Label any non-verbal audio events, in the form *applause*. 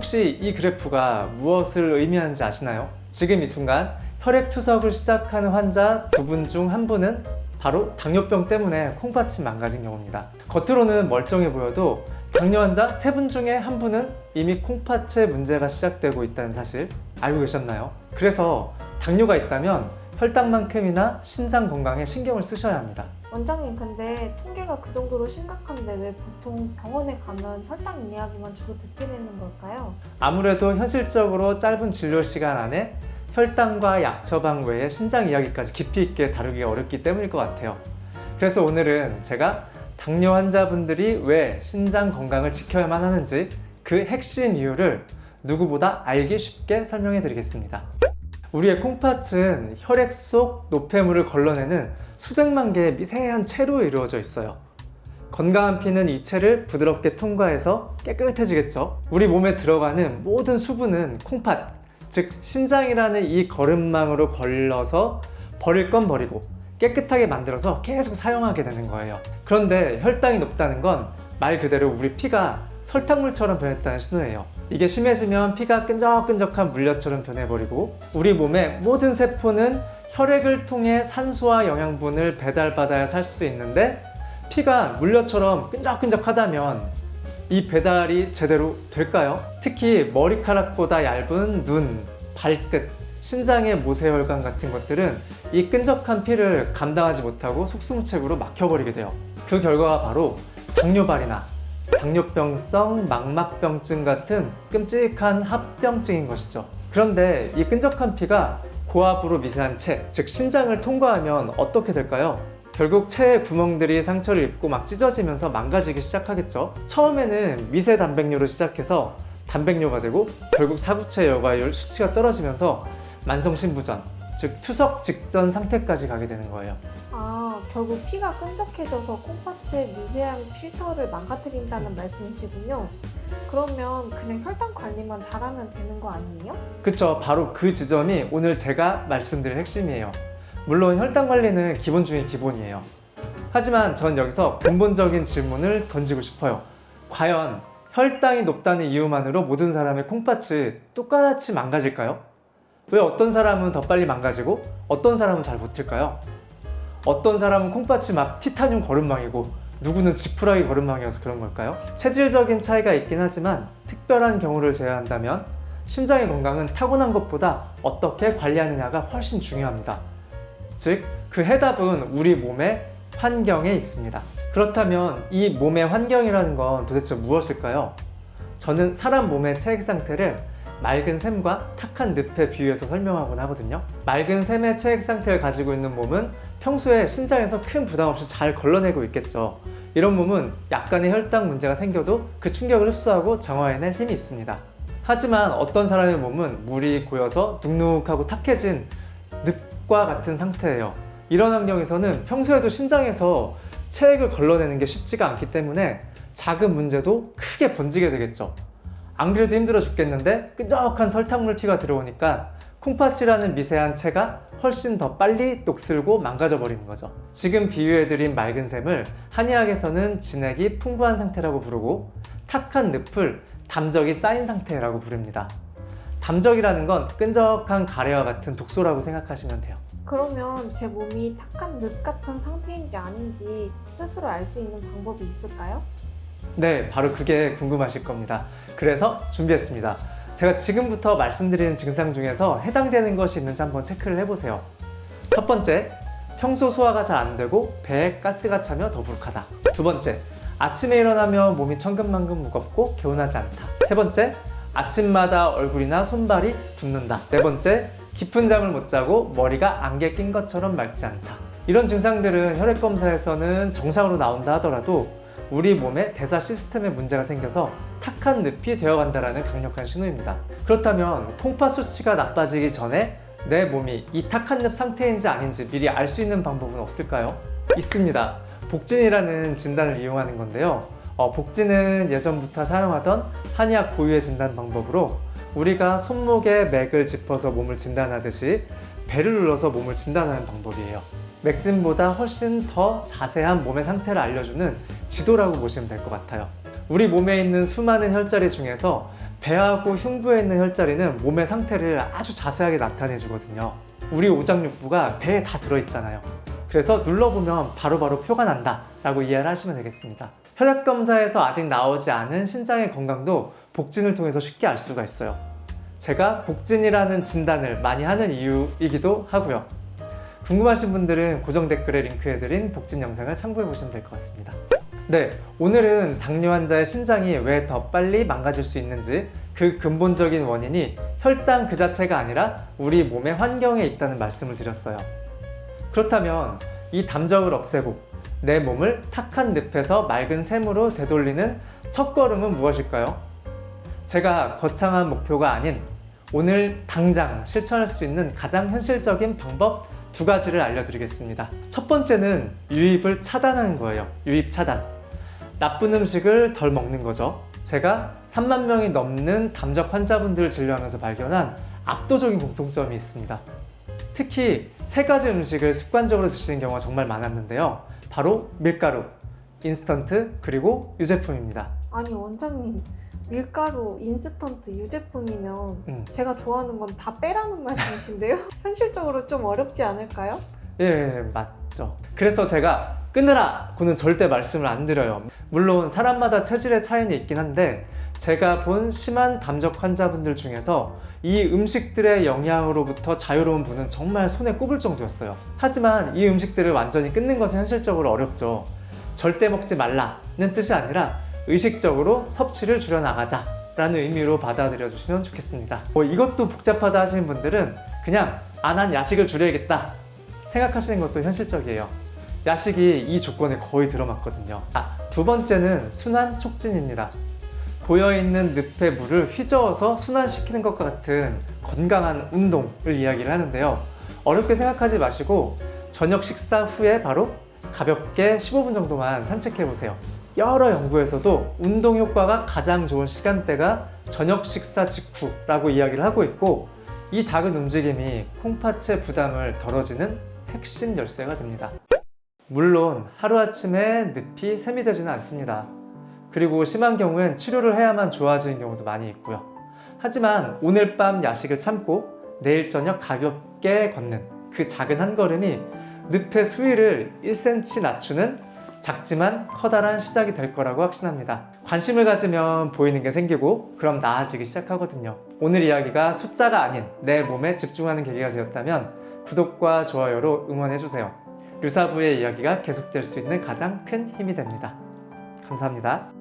혹시 이 그래프가 무엇을 의미하는지 아시나요? 지금 이 순간 혈액 투석을 시작하는 환자 두 분 중 한 분은 바로 당뇨병 때문에 콩팥이 망가진 경우입니다. 겉으로는 멀쩡해 보여도 당뇨 환자 세 분 중에 한 분은 이미 콩팥에 문제가 시작되고 있다는 사실 알고 계셨나요? 그래서 당뇨가 있다면 혈당만큼이나 신장 건강에 신경을 쓰셔야 합니다. 원장님 근데 통계가 그 정도로 심각한데 왜 보통 병원에 가면 혈당 이야기만 주로 듣게 되는 걸까요? 아무래도 현실적으로 짧은 진료 시간 안에 혈당과 약 처방 외에 신장 이야기까지 깊이 있게 다루기가 어렵기 때문일 것 같아요. 그래서 오늘은 제가 당뇨 환자분들이 왜 신장 건강을 지켜야만 하는지 그 핵심 이유를 누구보다 알기 쉽게 설명해 드리겠습니다. 우리의 콩팥은 혈액 속 노폐물을 걸러내는 수백만 개의 미세한 체로 이루어져 있어요. 건강한 피는 이 체를 부드럽게 통과해서 깨끗해지겠죠. 우리 몸에 들어가는 모든 수분은 콩팥, 즉 신장이라는 이 거름망으로 걸러서 버릴 건 버리고 깨끗하게 만들어서 계속 사용하게 되는 거예요. 그런데 혈당이 높다는 건 말 그대로 우리 피가 설탕물처럼 변했다는 신호예요. 이게 심해지면 피가 끈적끈적한 물엿처럼 변해버리고 우리 몸의 모든 세포는 혈액을 통해 산소와 영양분을 배달받아야 살 수 있는데 피가 물엿처럼 끈적끈적하다면 이 배달이 제대로 될까요? 특히 머리카락보다 얇은 눈, 발끝, 신장의 모세혈관 같은 것들은 이 끈적한 피를 감당하지 못하고 속수무책으로 막혀버리게 돼요. 그 결과가 바로 당뇨발이나 당뇨병성 망막병증 같은 끔찍한 합병증인 것이죠. 그런데 이 끈적한 피가 고압으로 미세한 체, 즉 신장을 통과하면 어떻게 될까요? 결국 체의 구멍들이 상처를 입고 막 찢어지면서 망가지기 시작하겠죠. 처음에는 미세 단백뇨로 시작해서 단백뇨가 되고 결국 사구체 여과율 수치가 떨어지면서 만성 신부전, 즉 투석 직전 상태까지 가게 되는 거예요. 아 결국 피가 끈적해져서 콩팥의 미세한 필터를 망가뜨린다는 말씀이시군요. 그러면 그냥 혈당 관리만 잘하면 되는 거 아니에요? 그쵸. 바로 그 지점이 오늘 제가 말씀드릴 핵심이에요. 물론 혈당 관리는 기본 중의 기본이에요. 하지만 전 여기서 근본적인 질문을 던지고 싶어요. 과연 혈당이 높다는 이유만으로 모든 사람의 콩팥이 똑같이 망가질까요? 왜 어떤 사람은 더 빨리 망가지고 어떤 사람은 잘 버틸까요? 어떤 사람은 콩팥이 막 티타늄 거름망이고 누구는 지푸라기 거름망이어서 그런 걸까요? 체질적인 차이가 있긴 하지만 특별한 경우를 제외한다면 심장의 건강은 타고난 것보다 어떻게 관리하느냐가 훨씬 중요합니다. 즉, 그 해답은 우리 몸의 환경에 있습니다. 그렇다면 이 몸의 환경이라는 건 도대체 무엇일까요? 저는 사람 몸의 체액 상태를 맑은 샘과 탁한 늪에 비유해서 설명하곤 하거든요. 맑은 샘의 체액 상태를 가지고 있는 몸은 평소에 신장에서 큰 부담 없이 잘 걸러내고 있겠죠. 이런 몸은 약간의 혈당 문제가 생겨도 그 충격을 흡수하고 정화해낼 힘이 있습니다. 하지만 어떤 사람의 몸은 물이 고여서 눅눅하고 탁해진 늪과 같은 상태예요. 이런 환경에서는 평소에도 신장에서 체액을 걸러내는 게 쉽지가 않기 때문에 작은 문제도 크게 번지게 되겠죠. 안 그래도 힘들어 죽겠는데 끈적한 설탕물 피가 들어오니까 콩팥이라는 미세한 체가 훨씬 더 빨리 녹슬고 망가져 버리는 거죠. 지금 비유해드린 맑은 샘을 한의학에서는 진액이 풍부한 상태라고 부르고 탁한 늪을 담적이 쌓인 상태라고 부릅니다. 담적이라는 건 끈적한 가래와 같은 독소라고 생각하시면 돼요. 그러면 제 몸이 탁한 늪 같은 상태인지 아닌지 스스로 알 수 있는 방법이 있을까요? 네, 바로 그게 궁금하실 겁니다. 그래서 준비했습니다. 제가 지금부터 말씀드리는 증상 중에서 해당되는 것이 있는지 한번 체크를 해보세요. 첫 번째, 평소 소화가 잘 안 되고 배에 가스가 차며 더부룩하다. 두 번째, 아침에 일어나며 몸이 천근만근 무겁고 개운하지 않다. 세 번째, 아침마다 얼굴이나 손발이 붓는다. 네 번째, 깊은 잠을 못 자고 머리가 안개 낀 것처럼 맑지 않다. 이런 증상들은 혈액 검사에서는 정상으로 나온다 하더라도 우리 몸의 대사 시스템에 문제가 생겨서 탁한 늪이 되어간다라는 강력한 신호입니다. 그렇다면 콩팥 수치가 나빠지기 전에 내 몸이 이 탁한 늪 상태인지 아닌지 미리 알 수 있는 방법은 없을까요? 있습니다. 복진이라는 진단을 이용하는 건데요. 어, 복진은 예전부터 사용하던 한의학 고유의 진단 방법으로 우리가 손목에 맥을 짚어서 몸을 진단하듯이 배를 눌러서 몸을 진단하는 방법이에요. 맥진보다 훨씬 더 자세한 몸의 상태를 알려주는 지도라고 보시면 될 것 같아요. 우리 몸에 있는 수많은 혈자리 중에서 배하고 흉부에 있는 혈자리는 몸의 상태를 아주 자세하게 나타내 주거든요. 우리 오장육부가 배에 다 들어있잖아요. 그래서 눌러보면 바로바로 표가 난다 라고 이해를 하시면 되겠습니다. 혈액 검사에서 아직 나오지 않은 신장의 건강도 복진을 통해서 쉽게 알 수가 있어요. 제가 복진이라는 진단을 많이 하는 이유이기도 하고요. 궁금하신 분들은 고정 댓글에 링크해드린 복진 영상을 참고해 보시면 될 것 같습니다. 네, 오늘은 당뇨 환자의 신장이 왜 더 빨리 망가질 수 있는지 그 근본적인 원인이 혈당 그 자체가 아니라 우리 몸의 환경에 있다는 말씀을 드렸어요. 그렇다면 이 담적을 없애고 내 몸을 탁한 늪에서 맑은 샘으로 되돌리는 첫 걸음은 무엇일까요? 제가 거창한 목표가 아닌 오늘 당장 실천할 수 있는 가장 현실적인 방법 두 가지를 알려드리겠습니다. 첫 번째는 유입을 차단하는 거예요. 유입 차단. 나쁜 음식을 덜 먹는 거죠. 제가 3만 명이 넘는 담적 환자분들을 진료하면서 발견한 압도적인 공통점이 있습니다. 특히 세 가지 음식을 습관적으로 드시는 경우가 정말 많았는데요. 바로 밀가루, 인스턴트, 그리고 유제품입니다. 아니 원장님 밀가루, 인스턴트, 유제품이면 음. 제가 좋아하는 건 다 빼라는 말씀이신데요? *laughs* 현실적으로 좀 어렵지 않을까요? 예, 맞죠. 그래서 제가 끊으라! 고는 절대 말씀을 안 드려요. 물론 사람마다 체질의 차이는 있긴 한데 제가 본 심한 담적 환자분들 중에서 이 음식들의 영향으로부터 자유로운 분은 정말 손에 꼽을 정도였어요. 하지만 이 음식들을 완전히 끊는 것은 현실적으로 어렵죠. 절대 먹지 말라는 뜻이 아니라 의식적으로 섭취를 줄여나가자 라는 의미로 받아들여 주시면 좋겠습니다. 뭐 이것도 복잡하다 하시는 분들은 그냥 아, 난 야식을 줄여야겠다 생각하시는 것도 현실적이에요. 야식이 이 조건에 거의 들어맞거든요. 아, 두 번째는 순환 촉진입니다. 고여있는 늪의 물을 휘저어서 순환시키는 것과 같은 건강한 운동을 이야기를 하는데요. 어렵게 생각하지 마시고 저녁 식사 후에 바로 가볍게 15분 정도만 산책해 보세요. 여러 연구에서도 운동 효과가 가장 좋은 시간대가 저녁 식사 직후라고 이야기를 하고 있고 이 작은 움직임이 콩팥의 부담을 덜어지는 핵심 열쇠가 됩니다. 물론 하루아침에 늪이 샘이 되지는 않습니다. 그리고 심한 경우엔 치료를 해야만 좋아지는 경우도 많이 있고요. 하지만 오늘 밤 야식을 참고 내일 저녁 가볍게 걷는 그 작은 한 걸음이 늪의 수위를 1cm 낮추는 작지만 커다란 시작이 될 거라고 확신합니다. 관심을 가지면 보이는 게 생기고 그럼 나아지기 시작하거든요. 오늘 이야기가 숫자가 아닌 내 몸에 집중하는 계기가 되었다면 구독과 좋아요로 응원해주세요. 유사부의 이야기가 계속될 수 있는 가장 큰 힘이 됩니다. 감사합니다.